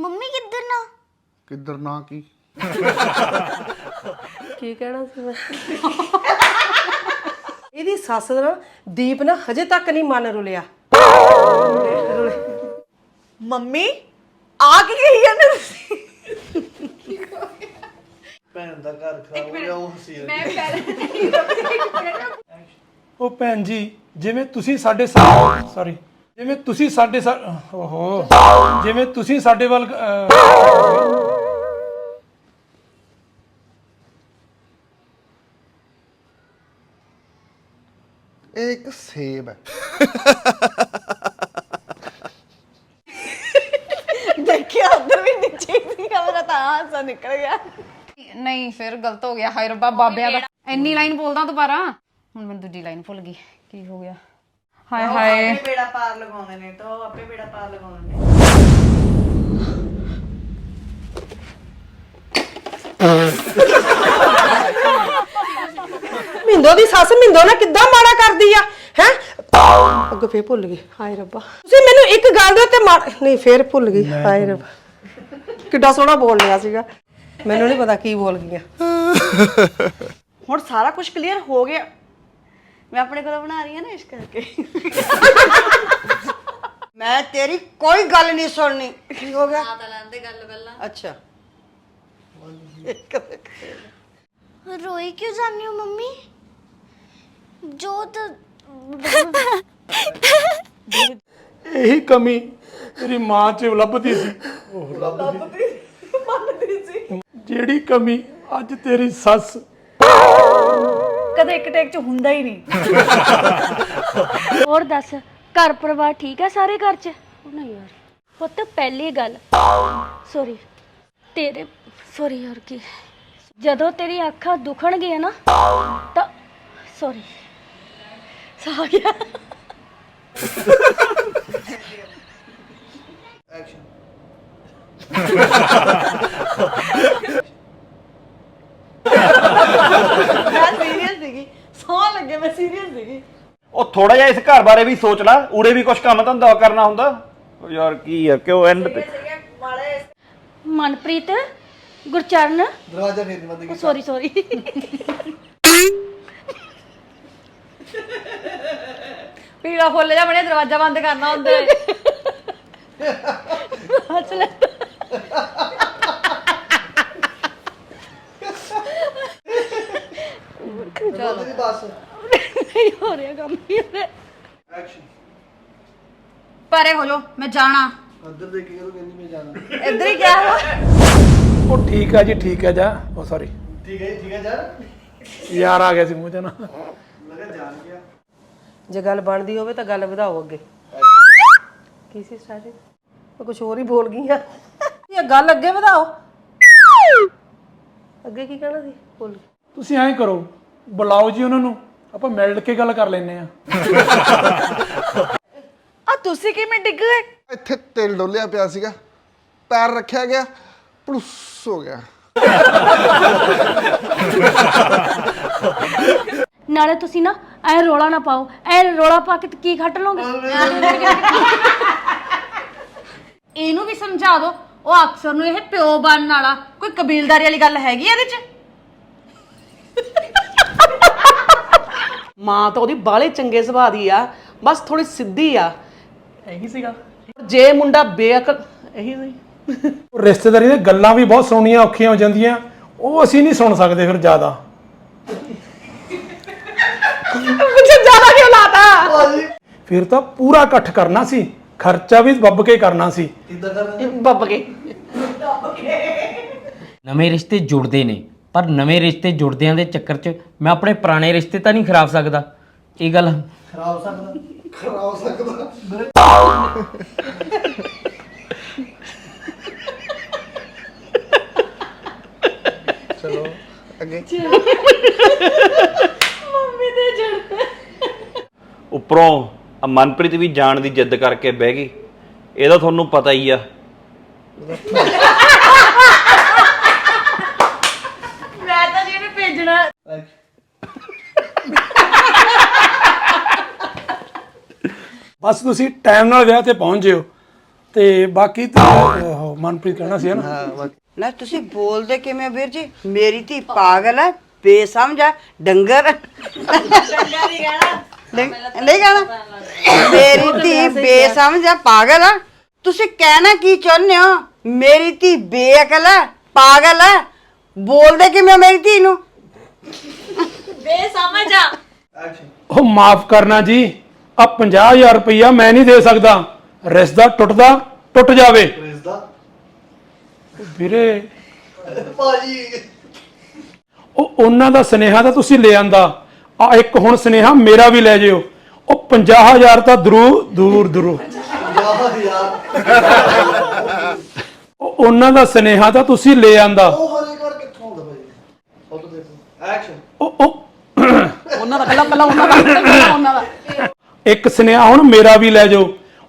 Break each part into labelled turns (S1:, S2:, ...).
S1: Mummy ਕਿੱਧਰ ਨਾ?
S2: ਕਿੱਧਰ ਨਾ ਕੀ?
S3: ਕੀ ਕਹਿਣਾ ਸੀ ਮੈਂ? ਇਹਦੀ ਸੱਸ ਦਾ ਦੀਪ ਨਾ ਹਜੇ ਤੱਕ ਨਹੀਂ ਮਨ ਰੁਲਿਆ।
S4: ਮੰਮੀ ਆ ਕੀ ਗਈ ਜਾਂਦੇ ਤੁਸੀਂ?
S5: ਭੈਣ ਦਾ ਘਰ ਖਰਾਬ ਹੋ ਗਿਆ ਉਹ ਹਸੀ
S6: ਉਹ ਭੈਣ ਜੀ ਜਿਵੇਂ ਤੁਸੀਂ ਸਾਡੇ ਸੌਰੀ ਜਿਵੇਂ ਤੁਸੀਂ ਸਾਡੇ ਸਾ- ਓਹੋ ਜਿਵੇਂ ਤੁਸੀਂ ਸਾਡੇ ਵੱਲ ਅਹ,
S2: ਇਹ ਇੱਕ ਸੇਬ ਹੈ।
S4: ਦੇਖਿਆ ਉਧਰ ਵੀ ਨੀਚੇ ਸੀ ਮੇਰਾ ਤਾਂ ਹਾਸਾ ਨਿਕਲ ਗਿਆ।
S7: ਨਹੀਂ ਫਿਰ ਗਲਤ ਹੋ ਗਿਆ। ਹਾਏ ਰੱਬਾ ਬਾਬਿਆਂ ਦਾ ਇੰਨੀ ਲਾਈਨ ਬੋਲਦਾ ਦੁਬਾਰਾ। ਹੁਣ ਮੈਨੂੰ ਦੂਜੀ ਲਾਈਨ ਭੁੱਲ ਗਈ। ਕੀ ਹੋ ਗਿਆ? ਹਾਏ ਹਾਏ।
S4: ਆਪੇ ਬੇੜਾ ਪਾਰ ਲਗਾਉਂਦੇ ਨੇ ਤਾਂ ਉਹ ਆਪੇ ਬੇੜਾ ਪਾਰ ਲਗਾਉਂਦੇ ਨੇ।
S3: ਮਿੰਦੋ ਦੀ ਸੱਸ ਮਿੰਦੋ ਨਾਲ ਕਿੱਦਾਂ ਮਾੜਾ ਕਰਦੀ ਆ? ਹੈ? ਅੱਗੋਂ ਫੇਰ ਭੁੱਲ ਗਈ। ਹਾਏ ਰੱਬਾ। ਤੁਸੀਂ ਮੈਨੂੰ ਇੱਕ ਗੱਲ ਦੇ ਉੱਤੇ ਮਾਰ ਨਹੀਂ ਫੇਰ ਭੁੱਲ ਗਈ। ਹਾਏ ਰੱਬਾ। ਕਿੱਡਾ ਸੋਹਣਾ ਬੋਲ ਲਿਆ ਸੀਗਾ। ਮੈਨੂੰ ਨਹੀਂ ਪਤਾ ਕੀ ਬੋਲ ਗਈਆਂ।
S4: ਹੁਣ ਸਾਰਾ ਕੁਝ ਕਲੀਅਰ ਹੋ ਗਿਆ। ਮੈਂ ਆਪਣੇ ਕੋਲ ਬਣਾ ਰਹੀ ਹਾਂ ਨਾ ਇਸ ਕਰਕੇ।
S8: ਮੈਂ ਤੇਰੀ ਕੋਈ ਗੱਲ ਨਹੀਂ ਸੁਣਨੀ। ਕੀ ਹੋ ਗਿਆ?
S4: ਤਾਂ ਲੈਂਦੇ ਗੱਲ ਪਹਿਲਾਂ।
S8: ਅੱਛਾ।
S1: ਰੋਈ ਕਿਉਂ ਜਾਂਦੀ ਹੋ ਮੰਮੀ? ਜੋਤ
S6: ਇਹੀ ਕਮੀ ਤੇਰੀ ਮਾਂ 'ਚ ਲੱਭਦੀ ਸੀ। ਉਹ ਲੱਭਦੀ ਸੀ। ਜਿਹੜੀ ਕਮੀ ਅੱਜ ਤੇਰੀ ਸੱਸ।
S4: ਕਦੇ ਇੱਕ ਟੇਕ ਚ ਹੁੰਦਾ ਹੀ ਨਹੀਂ।
S9: ਹੋਰ ਦੱਸ ਘਰ ਪਰਿਵਾਰ ਠੀਕ ਹੈ ਸਾਰੇ ਘਰ 'ਚ? ਉਹ ਨਹੀਂ ਯਾਰ ਪੁੱਤ ਪਹਿਲੀ ਗੱਲ ਸੌਰੀ ਤੇਰੇ ਸੌਰੀ ਯਾਰ ਕੀ ਜਦੋਂ ਤੇਰੀ ਅੱਖਾਂ ਦੁਖਣਗੀਆਂ ਨਾ ਤਾਂ ਸੌਰੀ ਸਾ ਗਿਆ।
S4: ਮੈਂ ਸੀਰੀਅਸ ਸੀਗੀ ਸੌ ਲੱਗੇ ਮੈਂ ਸੀਰੀਅਸ ਸੀਗੀ
S10: ਉਹ ਥੋੜਾ ਜਿਹਾ ਇਸ ਘਰ ਬਾਰੇ ਵੀ ਸੋਚ ਲੈ ਉਰੇ ਵੀ ਕੁਝ ਕੰਮ ਧੰਦਾ ਕਰਨਾ ਹੁੰਦਾ। ਉਹ ਯਾਰ ਕੀ ਆ ਕਿਉਂ ਐਂਡ ਤੇ
S9: ਮਨਪ੍ਰੀਤ ਗੁਰਚਰਨ।
S5: ਦਰਵਾਜ਼ਾ ਫੇਰ ਬੰਦ ਕੀਤਾ।
S9: ਸੌਰੀ ਸੌਰੀ
S7: ਪੀਲਾ ਫੁੱਲ ਜਾ ਬਣੇ ਦਰਵਾਜ਼ਾ ਬੰਦ ਕਰਨਾ ਹੁੰਦਾ। ਹੈ
S9: ਹੱਸ ਲੈ
S5: ਬੰਦ ਦੀ ਬਸ
S9: ਨਹੀਂ ਹੋ ਰਿਹਾ ਕੰਮ ਨਹੀਂ ਹੋ ਰਿਹਾ
S5: ਐਕਸ਼ਨ
S7: ਪਰੇ ਹੋ ਜਾਓ ਮੈਂ ਜਾਣਾ।
S5: ਅੰਦਰ ਦੇਖ ਕੇ ਕਦੋਂ ਕਹਿੰਦੀ ਮੈਂ ਜਾਣਾ।
S7: ਇੱਧਰ ਹੀ ਗਿਆ
S6: ਉਹ ਠੀਕ ਆ ਜੀ ਠੀਕ ਹੈ ਜਾ। ਉਹ ਸੌਰੀ
S5: ਠੀਕ ਹੈ ਜੀ, ਠੀਕ ਹੈ ਜਾ।
S6: ਯਾਰ ਆ ਗਿਆ ਸੀ ਮੂੰਹ 'ਚ ਨਾ।
S5: ਲਗਾ ਜਾਣ ਗਿਆ।
S3: ਜੇ ਗੱਲ ਬਣਦੀ ਹੋਵੇ ਤਾਂ ਗੱਲ ਵਧਾਓ ਅੱਗੇ। ਕੀ ਸੀ ਸਟਾਰਟਿੰਗ ਮੈਂ ਕੁਝ ਹੋਰ ਹੀ ਬੋਲ ਗਈ ਆ। ਇਹ ਗੱਲ ਅੱਗੇ ਵਧਾਓ। ਅੱਗੇ ਕੀ ਕਹਿਣਾ ਸੀ? ਬੋਲ।
S6: ਤੁਸੀਂ ਐਂ ਕਰੋ ਬੁਲਾਓ ਜੀ ਉਹਨਾਂ ਨੂੰ। ਆਪਾਂ ਮਿਲ ਕੇ ਗੱਲ ਕਰ ਲੈਨੇ ਆ
S4: ਆ ਤੁਸੀਂ ਕਿਵੇਂ ਡਿੱਗ ਗਏ?
S2: ਇੱਥੇ ਤੇਲ ਡੋਲਿਆ ਪਿਆ ਸੀਗਾ ਪੈਰ ਰੱਖਿਆ ਗਿਆ ਪਲੁੱਸ ਹੋ ਗਿਆ।
S9: ਨਾਲੇ ਤੁਸੀਂ ਨਾ ਐ ਰੋਲਾ ਨਾ ਪਾਓ ਐ ਰੋਲਾ ਪਾ ਕੇ ਤੇ ਕੀ ਖੱਟ ਲਓਗੇ?
S7: ਇਹਨੂੰ ਵੀ ਸਮਝਾ ਦਿਓ ਉਹ ਅਕਸਰ ਨੂੰ ਇਹ ਪਿਓ ਬਣਨ ਵਾਲਾ ਕੋਈ ਕਬੀਲਦਾਰੀ ਵਾਲੀ ਗੱਲ ਹੈਗੀ ਆ ਇਹਦੇ 'ਚ?
S3: ਮਾਂ ਤਾਂ ਉਹਦੀ ਬਾਲੇ ਚੰਗੇ ਸੁਭਾਅ ਦੀ ਆ ਬਸ ਥੋੜੀ ਸਿੱਧੀ ਆ। ਇਹੀ ਸੀਗਾ। ਜੇ ਮੁੰਡਾ ਬੇਅਕਲ ਇਹੀ ਸੀ।
S6: ਉਹ ਰਿਸ਼ਤੇਦਾਰੀ ਦੀਆਂ ਗੱਲਾਂ ਵੀ ਬਹੁਤ ਸੁਣਨੀਆਂ ਔਖੀਆਂ ਹੋ ਜਾਂਦੀਆਂ। ਉਹ ਅਸੀਂ ਨਹੀਂ ਸੁਣ ਸਕਦੇ ਫਿਰ ਜ਼ਿਆਦਾ।
S3: ਮੁਝੇ ਜ਼ਿਆਦਾ ਕਿਉਂ ਲਾਤਾ?
S6: ਫਿਰ ਤਾਂ ਪੂਰਾ ਇਕੱਠ ਕਰਨਾ ਸੀ। ਖਰਚਾ ਵੀ ਬੱਬ ਕੇ ਕਰਨਾ ਸੀ।
S5: ਕਿੱਦਾਂ ਕਰਨਾ?
S3: ਬੱਬ ਕੇ।
S11: ਨਵੇਂ ਰਿਸ਼ਤੇ ਜੁੜਦੇ ਨੇ। ਪਰ ਨਵੇਂ ਰਿਸ਼ਤੇ ਜੁੜਦਿਆਂ ਦੇ ਚੱਕਰ 'ਚ ਮੈਂ ਆਪਣੇ ਪੁਰਾਣੇ ਰਿਸ਼ਤੇ ਤਾਂ ਨਹੀਂ ਖਰਾਬ ਸਕਦਾ। ਇਹ ਗੱਲ
S5: ਖਰਾਬ ਸਕਦਾ। ਖਰਾਬ ਸਕਦਾ।
S2: ਚਲੋ ਅੱਗੇ।
S10: ਉੱਪਰੋਂ ਆ ਮਨਪ੍ਰੀਤ ਵੀ ਜਾਣ ਦੀ ਜਿੱਦ ਕਰਕੇ ਬਹਿ ਗਈ। ਇਹਦਾ ਤੁਹਾਨੂੰ ਪਤਾ ਹੀ ਆ
S4: ਮੈਂ ਤਾਂ ਜਿਹਨੇ ਭੇਜਣਾ
S6: ਬਸ ਤੁਸੀਂ ਟਾਈਮ ਨਾਲ ਵਿਆਹ ਤੇ ਪਹੁੰਚ ਜਿਓ। ਤੇ ਬਾਕੀ ਤੇ ਉਹ ਮਨਪ੍ਰੀਤ ਕਹਿਣਾ ਸੀ ਨਾ
S8: ਨਾ ਤੁਸੀਂ ਬੋਲਦੇ ਕਿਵੇਂ ਵੀਰ ਜੀ? ਮੇਰੀ ਧੀ ਪਾਗਲ ਹੈ ਬੇਸਮਝ ਹੈ ਡੰਗਰ ਡੰਗਰ ਨਹੀਂ ਕਹਿਣਾ ਨਹੀਂ ਕਹਿਣਾ ਮੇਰੀ ਧੀ ਬੇਸਮਝ ਹੈ ਪਾਗਲ ਹੈ। ਤੁਸੀਂ ਕਹਿਣਾ ਕੀ ਚਾਹੁੰਦੇ ਹੋ? ਮੇਰੀ ਧੀ ਬੇਅਕਲ ਹੈ ਪਾਗਲ ਹੈ। ਬੋਲਦੇ ਕਿਵੇਂ ਮੇਰੀ ਧੀ ਨੂੰ?
S6: ਉਹ ਮਾਫ ਕਰਨਾ ਜੀ। ਆ 50000 ਰੁਪਈਆ ਮੈਂ ਨਹੀਂ ਦੇ ਸਕਦਾ। ਰਿਸ਼ਤਾ ਟੁੱਟਦਾ ਟੁੱਟ ਜਾਵੇ।
S5: ਰਿਸ਼ਤਾ
S6: ਵੀਰੇ।
S5: ਭਾਜੀ।
S6: ਉਹ ਉਹਨਾਂ ਦਾ ਸਨੇਹਾ ਤਾਂ ਤੁਸੀਂ ਲੈ ਆਂਦਾ। ਆ ਇੱਕ ਹੁਣ ਸਨੇਹਾ ਮੇਰਾ ਵੀ ਲੈ ਜਿਓ। ਉਹ 50000 ਤਾਂ ਦੂਰ ਦੂਰ ਦੂਰ।
S5: ਯਾਰ ਯਾਰ
S6: ਉਹ ਉਹਨਾਂ ਦਾ ਸਨੇਹਾ ਤਾਂ ਤੁਸੀਂ ਲੈ ਆਂਦਾ।
S5: ਉਹ ਹਰੇ ਕਰ ਕਿੱਥੋਂ ਆਉਂਦਾ ਭਾਜੀ? ਫੋਟੋ ਦੇਖੋ। ਐਕਸ਼ਨ
S6: ਉਹ ਉਹ ਉਹਨਾਂ ਦਾ ਪਹਿਲਾਂ ਪਹਿਲਾਂ ਉਹਨਾਂ ਦਾ। ਉਹਨਾਂ ਦਾ। ਇੱਕ ਸੁਨੇਹਾ ਹੁਣ ਮੇਰਾ ਵੀ ਲੈ ਜਾਓ।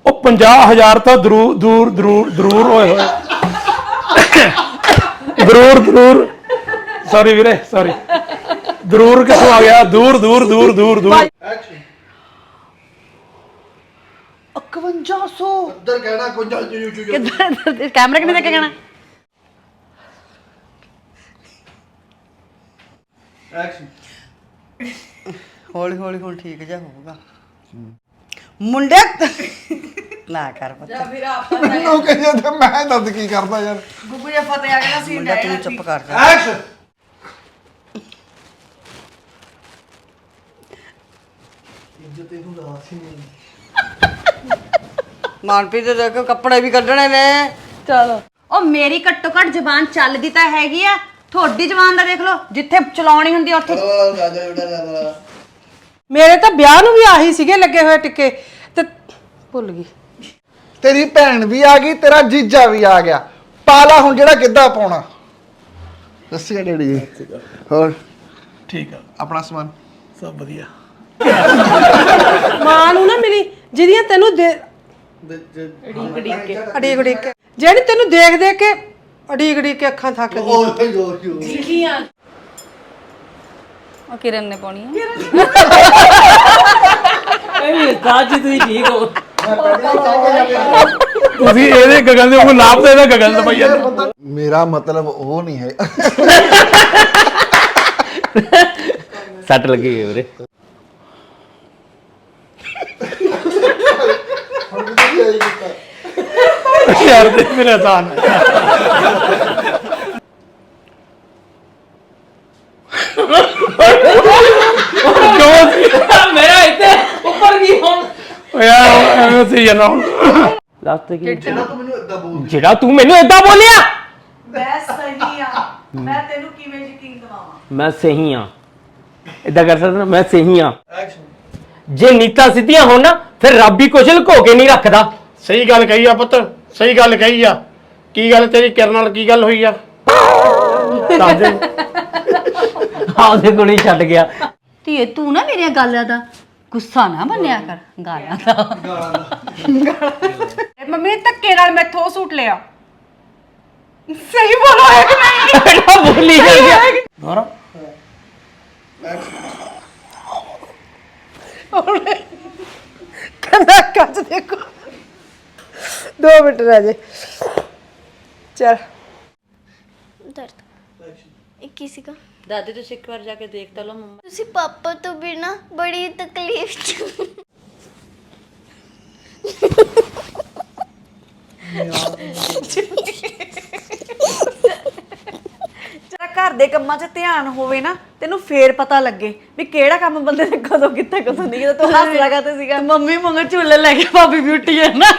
S6: ਉਹ 50000 ਤਾਂ ਦੂਰ ਦੂਰ ਦੂਰ ਦੂਰ ਹੋਏ ਹੋਏ। ਦੂਰ ਦੂਰ ਸੌਰੀ ਵੀਰੇ ਸੌਰੀ ਦੂਰ ਕਿੱਥੋਂ ਆ ਗਿਆ? ਦੂਰ ਦੂਰ ਦੂਰ ਦੂਰ ਦੂਰ।
S5: ਐਕਸ਼ਨ
S8: 5100
S5: ਇੱਧਰ ਕਹਿਣਾ ਕੁੰਜਲ ਜੂ ਜੂ ਜੂ
S4: ਕਿੱਧਰ ਕੈਮਰਾ ਕਿਨੇ ਦੇਖ ਕੇ ਕਹਿਣਾ?
S5: ਐਕਸ਼ਨ
S8: ਹੌਲੀ ਹੌਲੀ ਹੁਣ ਠੀਕ ਜਾ ਹੋਊਗਾ। ਮੁੰਡੇ ਨਾ ਕਰ ਪਤਾ।
S2: ਮੈਨੂੰ ਕਹਿੰਦੇ ਤੇ ਮੈਂ ਦੱਸ ਕੀ ਕਰਦਾ ਯਾਰ।
S4: ਗੁੱਗੂ ਜਾਂ ਫਤਿਹ ਆ ਗਿਆ ਨਾ ਸੀਨ
S8: ਮੁੰਡਾ ਤੂੰ ਚੁੱਪ ਕਰ ਜਾ।
S5: ਐਕਸ਼ਨ ਇੱਜ਼ਤ ਇਹਨੂੰ ਰਾਸ ਹੀ ਨਹੀਂ
S8: ਮਾਨਪ੍ਰੀਤ ਦੇ ਦੇਖੋ ਕੱਪੜੇ ਵੀ ਕੱਢਣੇ ਨੇ।
S4: ਚਲੋ। ਉਹ ਮੇਰੀ ਘੱਟੋ ਘੱਟ ਜ਼ਬਾਨ ਚੱਲਦੀ ਤਾਂ ਹੈਗੀ ਆ। ਤੁਹਾਡੀ ਜ਼ਬਾਨ ਦਾ ਦੇਖ ਲਓ ਜਿੱਥੇ ਚਲਾਉਣੀ ਹੁੰਦੀ ਆ ਉੱਥੇ
S3: ਮੇਰੇ ਤਾਂ ਵਿਆਹ ਨੂੰ ਵੀ ਆਹੀ ਸੀਗੇ ਲੱਗੇ ਹੋਏ ਟਿੱਕੇ ਤੇ ਭੁੱਲ ਗਈ।
S2: ਤੇਰੀ ਭੈਣ ਵੀ ਆ ਗਈ ਤੇਰਾ ਜੀਜਾ ਵੀ ਆ ਗਿਆ। ਪਾਲਾ ਹੁਣ ਜਿਹੜਾ ਕਿੱਦਾਂ ਪਾਉਣਾ। ਦੱਸਿਆ ਡੈਡੀ ਜੀ। ਹੋਰ?
S6: ਠੀਕ ਆ।
S2: ਆਪਣਾ ਸਮਾਨ?
S6: ਸਭ ਵਧੀਆ।
S3: ਮਾਂ ਨੂੰ ਨਾ ਮਿਲੀ ਜਿਹਦੀਆਂ ਤੈਨੂੰ ਦੇ ਅੜੀਕ ਅੜੀਕ ਕੇ। ਜਿਹੜੀ ਤੈਨੂੰ ਦੇਖ ਦੇਖ ਕੇ ਅੜੀਕ ਅੜੀਕ ਕੇ ਅੱਖਾਂ ਥੱਕ ਗਈਆਂ
S5: ਉਹ
S7: ਕਿਰਨ ਨੇ ਪਾਉਣੀ ਆ।
S11: ਸਾਜ ਤੁਸੀਂ ਠੀਕ ਹੋ?
S6: ਤੁਸੀਂ ਇਹਦੇ ਗਗਨ ਦੇ ਉਹ ਨਾਪ ਦੇ ਇਹਦਾ ਗਗਨ ਦਾ ਭਈਆ
S2: ਮੇਰਾ ਮਤਲਬ ਉਹ ਨਹੀਂ ਹੈ।
S11: ਸੱਟ ਲੱਗੀ ਗਈ ਵੀਰੇ।
S6: ਯਾਰ ਦੇ ਮੇਰੇ ਆਸਾਨ ਹੈ। ਕਿਉਂ ਸੀ?
S11: ਮੇਰਾ ਇੱਥੇ ਉੱਪਰ ਕੀ ਹੁਣ
S6: ਐਵੇਂ ਸੀ ਹੁਣ।
S11: ਲਾਸਟ
S5: ਜਿਹੜਾ ਤੂੰ ਮੈਨੂੰ ਇਦਾਂ ਬੋਲ
S11: ਜਿਹੜਾ ਤੂੰ ਮੈਨੂੰ ਏਦਾਂ ਬੋਲਿਆ।
S4: ਮੈਂ ਸਹੀ ਆ। ਮੈਂ ਤੈਨੂੰ ਕਿਵੇਂ ਯਕੀਨ ਦਿਵਾਵਾਂ?
S11: ਮੈਂ ਸਹੀ ਆ। ਏਦਾਂ ਕਰ ਸਕਦਾ ਮੈਂ ਸਹੀ ਆ।
S5: ਐਕਸ਼ਨ
S11: ਜੇ ਨੀਤਾਂ ਸਿੱਧੀਆਂ ਹੋਣ ਨਾ ਫਿਰ ਰੱਬ ਵੀ ਕੁਛ ਲੁਕੋ ਕੇ ਨਹੀਂ ਰੱਖਦਾ।
S6: ਸਹੀ ਗੱਲ ਕਹੀ ਆ ਪੁੱਤ ਸਹੀ ਗੱਲ ਕਹੀ ਆ। ਕੀ ਗੱਲ ਤੇਰੀ ਕਿਰਨ ਨਾਲ ਕੀ ਗੱਲ ਹੋਈ ਆ? ਦੱਸ ਦੇ।
S11: ਆਪਦੇ ਕੋਲ ਹੀ ਛੱਡ ਗਿਆ।
S4: ਧੀਏ ਤੂੰ ਨਾ ਮੇਰੀਆਂ ਗੱਲਾਂ ਦਾ ਗੁੱਸਾ ਨਾ ਮੰਨਿਆ ਕਰ ਗਾਲਾਂ ਦਾ ਇਹ ਮੰਮੀ ਨੇ ਧੱਕੇ ਨਾਲ ਮੈਥੋਂ ਉਹ ਸੂਟ ਲਿਆ ਸਹੀ ਬੋਲੋ ਹੈ ਕਿ ਨਹੀਂ
S11: ਬੇਟਾ ਬੋਲੀ ਗਿਆ
S6: ਦੁਬਾਰਾ
S3: ਕਹਿੰਦਾ ਕੱਚ ਦੇਖੋ ਦੋ ਮਿੰਟ ਰਹਿ ਜੇ ਚਲ
S1: ਦਰਦ ਇਹ ਕੀ ਸੀਗਾ
S4: ਦਾਦੀ ਤੁਸੀਂ ਇੱਕ ਵਾਰ ਜਾ ਕੇ ਦੇਖ ਤਾਂ ਲਓ ਮੰਮਾ।
S1: ਤੁਸੀਂ ਪਾਪਾ ਤੋਂ ਬਿਨਾ ਬੜੀ ਤਕਲੀਫ ਚ
S4: ਜਰਾ ਘਰ ਦੇ ਕੰਮਾਂ 'ਚ ਧਿਆਨ ਹੋਵੇ ਨਾ ਤੈਨੂੰ ਫੇਰ ਪਤਾ ਲੱਗੇ ਵੀ ਕਿਹੜਾ ਕੰਮ ਬੰਦੇ ਨੇ ਕਦੋਂ ਕੀਤਾ ਕਦੋਂ ਨਹੀਂ। ਕੀਤਾ ਤੂੰ ਹੱਸ ਲਗਾ ਤੇ ਸੀਗਾ ਮੰਮੀ ਮੰਗਰ ਝੂਲੇ ਲੈ ਕੇ ਭਾਬੀ ਵੀ ਉੱਠੀ ਹੈ ਨਾ।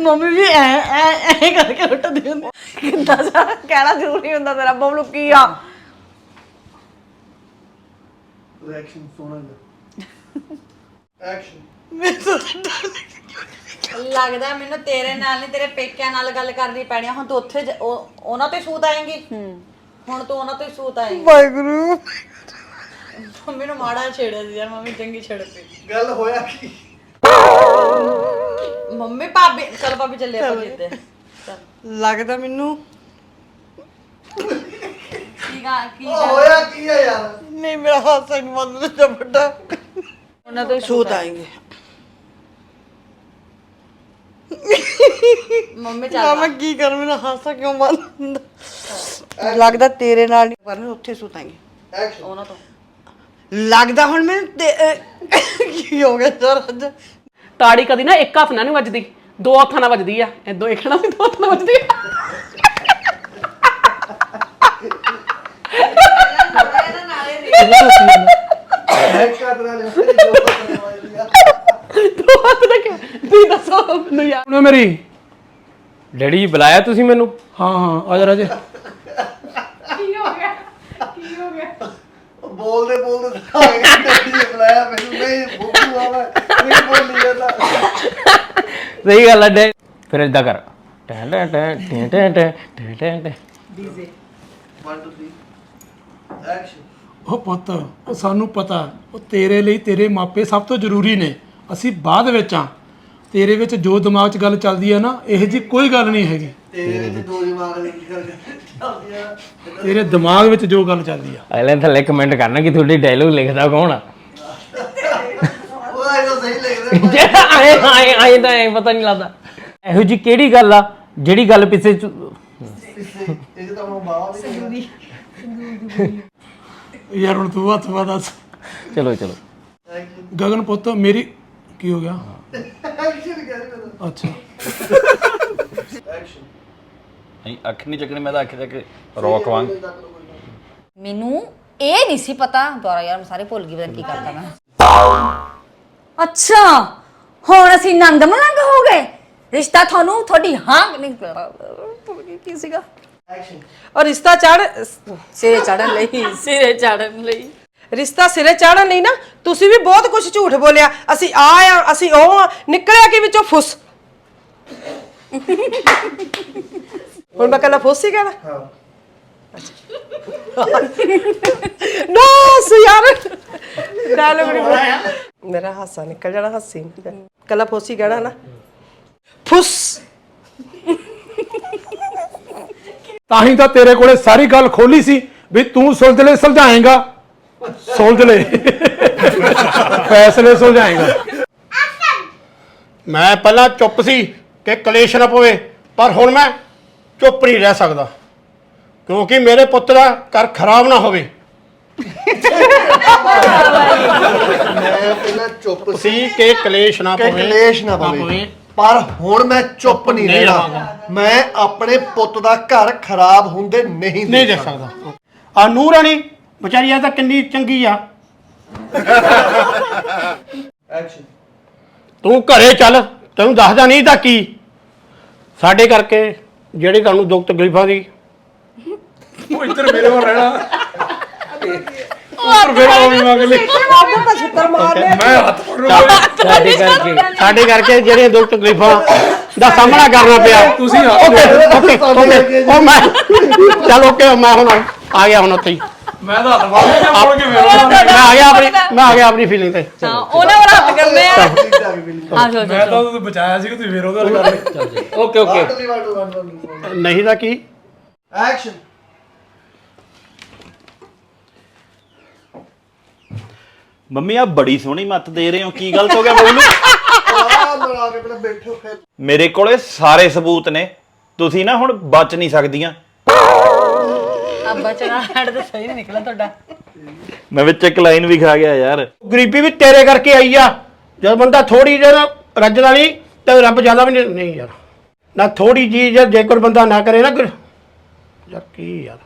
S4: ਮੰਮੀ ਵੀ ਐ ਐ ਐ ਕਰਕੇ ਉੱਠਦੀ ਹੁੰਦੀ। ਕਿੰਦਾ ਜਾ ਕਹਿਣਾ ਜ਼ਰੂਰੀ ਹੁੰਦਾ ਤੇਰਾ ਬਬਲੂ ਕੀ ਆ?
S5: ਐਕਸ਼ਨ ਸੋਣਾ ਐਕਸ਼ਨ
S4: ਲੱਗਦਾ ਮੈਨੂੰ ਤੇਰੇ ਨਾਲ ਨਹੀਂ ਤੇਰੇ ਪੇਕਿਆਂ ਨਾਲ ਗੱਲ ਕਰਨੀ ਪੈਣੀ ਆ। ਹੁਣ ਤੂੰ ਉੱਥੇ ਜਾ- ਉਹ- ਉਹਨਾਂ ਤੋਂ ਸੂਤ ਆਏਂਗੀ? ਹੁਣ ਤੂੰ ਉਹਨਾਂ ਤੋਂ ਸੂਤ ਆਏਂਗੀ?
S3: ਵਾਹਿਗੁਰੂ।
S4: ਮੰਮੀ ਨੂੰ ਮਾੜਾ ਛੇੜਿਆ ਸੀ ਯਾਰ ਮੰਮੀ ਚੰਗੀ ਛੇੜ ਪਈ।
S5: ਗੱਲ ਹੋਇਆ ਕੀ?
S4: ਮੰਮੀ ਭਾਬੀ ਚਲ ਭਾਬੀ ਚੱਲੇ ਆਪਾਂ ਜਿੱਤੇ।
S8: ਲੱਗਦਾ ਮੈਨੂੰ
S4: ਗਾ ਕੀ
S5: ਉਹ ਹੋਇਆ ਕੀ ਆ ਯਾਰ?
S8: ਨਹੀਂ ਮੇਰਾ ਹੱਥ ਨਹੀਂ ਮੰਨ ਰਿਹਾ ਵੱਡਾ।
S4: ਉਹਨਾਂ ਤੋਂ ਹੀ
S8: ਸੂਤ ਆਏਂਗੇ। ਮੰਮੀ ਚੱਲ ਮੈਂ ਕੀ ਕਰਾਂ ਮੇਰਾ ਹਾਸਾ ਕਿਉਂ ਬੰਦ ਹੁੰਦਾ ਲੱਗਦਾ ਤੇਰੇ ਨਾਲ ਨਹੀਂ ਪਰ ਉੱਥੇ ਸੁਤਾਂਗੇ
S5: ਐਕਸ਼ਨ
S8: ਉਹਨਾਂ ਤੋਂ। ਲੱਗਦਾ ਹੁਣ ਮੈਨੂੰ ਤੇ ਕੀ ਹੋ ਗਿਆ ਸਰ ਅੱਜ?
S3: ਤਾੜੀ ਕਦੀ ਨਾ ਇੱਕ ਹੱਥ ਨਾਲ ਨਹੀਂ ਵੱਜਦੀ ਦੋ ਹੱਥਾਂ ਨਾਲ ਵੱਜਦੀ ਆ। ਇਦੋਂ ਇੱਕ ਨਾਲ ਵੀ ਦੋ ਹੱਥਾਂ ਨਾਲ ਵੱਜਦੀ ਆ।
S5: ਜੋ
S3: ਦੋ ਹੱਥ ਕਿਉਂ ਤੁਸੀਂ ਦੱਸੋ ਮੈਨੂੰ ਯਾਰ
S6: ਸੁਣੋ ਮੇਰੀ।
S11: ਡੈਡੀ ਜੀ ਬੁਲਾਇਆ ਤੁਸੀਂ ਮੈਨੂੰ?
S6: ਹਾਂ ਹਾਂ ਆ ਜਾ ਰਾਜੇ।
S5: ਬੋਲਦੇ ਬੋਲਦੇ ਸਾਗੇ ਡੈਡੀ ਨੇ ਬੁਲਾਇਆ ਮੈਨੂੰ। ਨਹੀਂ ਬੁੱਬੂ ਆਵਾ ਨਹੀਂ ਬੋਲੀ ਜਾਂਦਾ।
S11: ਸਹੀ ਗੱਲ ਹੈ ਡੈ ਫਿਰ ਇਦਾਂ ਕਰ। ਟੈਂ ਟੈਂ ਟੈਂ ਟੈਂ ਟੈਂ ਟੈਂ ਟੈਂ ਟੈਂ। ਟੈਂ
S5: 1 2 3 ਐਕਸ਼ਨ
S6: ਉਹ ਪੁੱਤ ਉਹ ਸਾਨੂੰ ਪਤਾ ਉਹ ਤੇਰੇ ਲਈ ਤੇਰੇ ਮਾਪੇ ਸਭ ਤੋਂ ਜ਼ਰੂਰੀ ਨੇ। ਅਸੀਂ ਬਾਅਦ ਵਿੱਚ ਆ। ਤੇਰੇ ਵਿੱਚ ਜੋ ਦਿਮਾਗ 'ਚ ਗੱਲ ਚੱਲਦੀ ਹੈ ਨਾ ਇਹ ਜੀ ਕੋਈ ਗੱਲ ਨਹੀਂ ਹੈਗੀ।
S5: ਤੇਰੇ ਵਿੱਚ। ਦੋ ਦਿਮਾਗ ਦੀ ਗੱਲ ਚੱਲਦੀ ਆ?
S6: ਤੇਰੇ ਦਿਮਾਗ ਵਿੱਚ ਜੋ ਗੱਲ ਚੱਲਦੀ ਆ।
S11: ਅਗਲੇ ਥੱਲੇ ਕਮੈਂਟ ਕਰਨਾ ਕਿ ਤੁਹਾਡੀ ਡਾਇਲੋਗ ਲਿਖਦਾ ਕੌਣ ਆ?
S5: ਉਹ ਆਇਆ ਸਹੀ ਲੱਗਦਾ
S11: ਜਿਹੜਾ ਆਏ ਆਏ ਆਏ ਤਾਂ ਐਂ ਪਤਾ ਨਹੀਂ ਲੱਗਦਾ। ਇਹੋ ਜੀ ਕਿਹੜੀ ਗੱਲ ਆ ਜਿਹੜੀ ਗੱਲ ਪਿੱਛੇ ਚ-
S5: ਇਹ ਤਾਂ ਉਹ ਬਾਵਾ ਵੀ
S6: ਯਾਰ ਹੁਣ ਤੂੰ ਹੱਥ ਪਾ ਦੱਸ।
S11: ਚਲੋ ਚਲੋ।
S6: ਗਗਨ ਪੁੱਤ ਮੇਰੀ ਕੀ ਹੋ ਗਿਆ?
S5: ਐਕਸ਼ਨ ਕਰ ਰਿਹਾ
S6: ਅੱਛਾ।
S5: ਐਕਸ਼ਨ
S10: ਨਹੀਂ ਅੱਖ ਨਹੀਂ ਚੱਕਣੀ ਮੈਂ ਤਾਂ ਅੱਖ ਚੱਕ ਰੋਕ ਵਾਂਗ।
S12: ਮੈਨੂੰ ਇਹ ਨਹੀਂ ਸੀ ਪਤਾ। ਦੁਆਰਾ ਯਾਰ ਮੈਂ ਸਾਰੇ ਭੁੱਲ ਗਈ ਪਤਾ ਨੀ ਕੀ ਕਰਦਾ ਮੈਂ। ਅੱਛਾ ਹੁਣ ਅਸੀਂ ਨੰਗ ਮਲੰਗ ਹੋ ਗਏ। ਰਿਸ਼ਤਾ ਤੁਹਾਨੂੰ ਤੁਹਾਡੀ ਹਾਂ ਨਹੀਂ ਭੁੱਲ ਗਈ ਕੀ ਸੀਗਾ?
S3: ਔਰ ਰਿਸ਼ਤਾ ਚੜ
S12: ਸਿਰੇ ਚੜਨ ਲਈ ਸਿਰੇ ਚੜਨ ਲਈ
S3: ਰਿਸ਼ਤਾ ਸਿਰੇ ਚਾੜਨ ਲਈ ਨਾ ਤੁਸੀਂ ਵੀ ਬਹੁਤ ਕੁਝ ਝੂਠ ਬੋਲਿਆ ਅਸੀਂ ਆ ਆ ਅਸੀਂ ਉਹ ਆ ਨਿਕਲਿਆ ਕਿ ਵਿੱਚੋਂ ਫੁੱਸ ਹੁਣ ਮੈਂ ਕੱਲਾ ਫੁੱਸ ਹੀ ਕਹਿਣਾ
S5: ਹਾਂ
S3: ਨੋ ਯਾਰ ਡਾਇਲੋਗ ਨਹੀਂ ਮੇਰਾ ਹਾਸਾ ਨਿਕਲ ਜਾਣਾ ਹੱਸੀ ਕੱਲਾ ਫੁੱਸ ਹੀ ਕਹਿਣਾ ਨਾ ਫੁੱਸ
S6: ਤਾਂ ਹੀ ਤਾਂ ਤੇਰੇ ਕੋਲੇ ਸਾਰੀ ਗੱਲ ਖੋਲੀ ਸੀ ਵੀ ਤੂੰ ਸੁਲਝ ਲੈ ਸੁਲਝਾਏਗਾ। ਸੁਲਝ ਲੈ ਫੈਸਲੇ ਸੁਲਝਾਏਗਾ।
S13: ਮੈਂ ਪਹਿਲਾਂ ਚੁੱਪ ਸੀ ਕਿ ਕਲੇਸ਼ ਨਾ ਪਵੇ ਪਰ ਹੁਣ ਮੈਂ ਚੁੱਪ ਨਹੀਂ ਰਹਿ ਸਕਦਾ। ਕਿਉਂਕਿ ਮੇਰੇ ਪੁੱਤ ਦਾ ਘਰ ਖਰਾਬ ਨਾ ਹੋਵੇ।
S5: ਮੈਂ ਪਹਿਲਾਂ ਚੁੱਪ ਸੀ
S13: ਸੀ ਕਿ ਕਲੇਸ਼ ਨਾ
S5: ਕਿ
S13: ਪਵੇ।
S5: ਕਲੇਸ਼ ਨਾ ਪਵੇ। ਪਰ ਹੁਣ ਮੈਂ ਚੁੱਪ ਨਹੀਂ
S13: ਨਹੀਂ
S5: ਰਹਿਣਾ।
S13: ਰਹਾਂਗਾ।
S5: ਮੈਂ ਆਪਣੇ ਪੁੱਤ ਦਾ ਘਰ ਖਰਾਬ ਹੁੰਦੇ ਨਹੀਂ
S13: ਨਹੀਂ ਦੇਖ ਸਕਦਾ। ਆ ਨੂਰਾਨੀ ਵਿਚਾਰੀ ਆ ਤਾਂ ਕਿੰਨੀ ਚੰਗੀ ਆ।
S5: ਐਕਸ਼ਨ
S13: ਤੂੰ ਘਰੇ ਚੱਲ ਤੈਨੂੰ ਦੱਸਦਾ ਨਹੀਂ ਤਾਂ ਕੀ। ਸਾਡੇ ਕਰਕੇ ਜਿਹੜੇ ਤੁਹਾਨੂੰ ਦੁੱਖ ਤਕਲੀਫਾਂ ਦੀ।
S6: ਉਹ ਇੱਧਰ ਮੇਰੇ ਕੋਲ ਰਹਿਣਾ। ਉੱਪਰ ਫਿਰ ਉਹ ਵੀ ਮੰਗ ਲਈ
S3: ਆਪਦਾ ਤਾਂ ਛਿੱਤਰ ਮਾਰ ਲਿਆ।
S6: ਮੈਂ ਹੱਥ ਫੜ।
S11: ਸਾਡੇ ਕਰਕੇ
S13: ਸਾਡੇ ਕਰਕੇ ਜਿਹੜੀਆਂ ਦੁੱਖ ਤਕਲੀਫਾਂ ਦਾ ਸਾਹਮਣਾ ਕਰਨਾ ਪਿਆ।
S6: ਤੁਸੀਂ
S13: ਓਕੇ ਓਕੇ ਓਕੇ ਉਹ ਮੈਂ ਚੱਲ ਓਕੇ ਮੈਂ ਹੁਣ ਆ ਗਿਆ ਹੁਣ ਉੱਥੇ ਹੀ।
S6: ਮੈਂ ਤਾਂ ਹੱਥ ਫੜ ਲਿਆ ਮੁੜ ਕੇ ਮੇਰਾ
S13: ਮੈਂ ਆ ਗਿਆ ਆਪਣੀ ਮੈਂ ਆ ਗਿਆ ਆਪਣੀ ਫੀਲਿੰਗ ਤੇ।
S12: ਹਾਂ ਉਹਨਾਂ ਵਾਲਾ ਹੱਥ ਕਰਨੇ ਆ। ਆ ਜਾਓ
S6: ਮੈਂ ਤਾਂ ਉਹਨੂੰ ਬਚਾਇਆ ਸੀ ਕਿ ਤੁਸੀਂ ਫੇਰ ਉਹਦੇ ਨਾਲ ਕਰ ਲਈ
S11: ਓਕੇ ਓਕੇ।
S13: ਨਹੀਂ ਤਾਂ ਕੀ?
S5: ਐਕਸ਼ਨ
S10: ਮੰਮੀ ਆ ਬੜੀ ਸੋਹਣੀ ਮੱਤ ਦੇ ਰਹੇ ਹੋ ਕੀ ਗਲਤ ਹੋ ਗਿਆ ਬੋਲੂ?
S5: ਆ ਬਣਾ ਕੇ ਪਹਿਲਾਂ ਬੈਠੋ ਫਿਰ
S10: ਮੇਰੇ ਕੋਲੇ ਸਾਰੇ ਸਬੂਤ ਨੇ ਤੁਸੀਂ ਨਾ ਹੁਣ ਬਚ ਨਹੀਂ ਸਕਦੀਆਂ।
S12: ਆ ਬਚਣਾ ਹੱਡ ਤੇ ਸਹੀ ਨਹੀਂ ਨਿਕਲਿਆ ਤੁਹਾਡਾ।
S10: ਮੈਂ ਵਿੱਚ ਇੱਕ ਲਾਈਨ ਵੀ ਖਾ ਗਿਆ ਯਾਰ।
S13: ਗਰੀਬੀ ਵੀ ਤੇਰੇ ਕਰਕੇ ਆਈ ਆ। ਜਦ ਬੰਦਾ ਥੋੜੀ ਜਿਹੀ ਰੱਜਦਾ ਨਹੀਂ ਤੇ ਰੱਬ ਜ਼ਿਆਦਾ ਵੀ ਨਹੀਂ ਨਹੀਂ ਯਾਰ। ਨਾ ਥੋੜੀ ਜੀ ਜੇ ਜੇ ਕੋਈ ਬੰਦਾ ਨਾ ਕਰੇ ਨਾ ਗੁਰ- ਯਾਰ ਕੀ ਯਾਰ।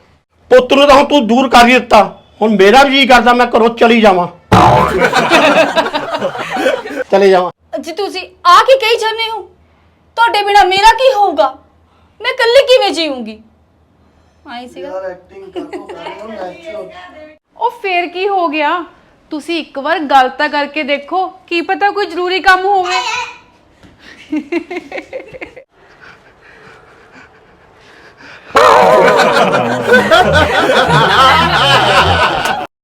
S13: ਪੁੱਤ ਨੂੰ ਤਾਂ ਹੁਣ ਤੂੰ ਦੂਰ ਕਰ ਹੀ ਦਿੱਤਾ। ਹੁਣ ਮੇਰਾ ਵੀ ਜੀ ਕਰਦਾ ਮੈਂ ਘਰੋਂ ਚਲੀ ਜਾਵਾਂ। ਚਲੇ ਜਾਵਾਂ
S9: ਜੀ ਤੁਸੀਂ ਆ ਕੀ ਕਹੀ ਜਾਂਦੇ ਹੋ ਤੁਹਾਡੇ ਬਿਨਾ ਮੇਰਾ ਕੀ ਹੋਊਗਾ ਮੈਂ ਇਕੱਲੀ ਕਿਵੇਂ ਜੀਵਾਂਗੀ ਆਈ ਸੀਗਾ
S5: ਯਾਰ ਐਕਟਿੰਗ ਕਰੋ ਕਰੋ ਨੈਚੁਰਲ
S7: ਉਹ ਫੇਰ ਕੀ ਹੋ ਗਿਆ ਤੁਸੀਂ ਇੱਕ ਵਾਰ ਗੱਲ ਤਾਂ ਕਰਕੇ ਦੇਖੋ ਕੀ ਪਤਾ ਕੋਈ ਜ਼ਰੂਰੀ ਕੰਮ ਹੋਵੇ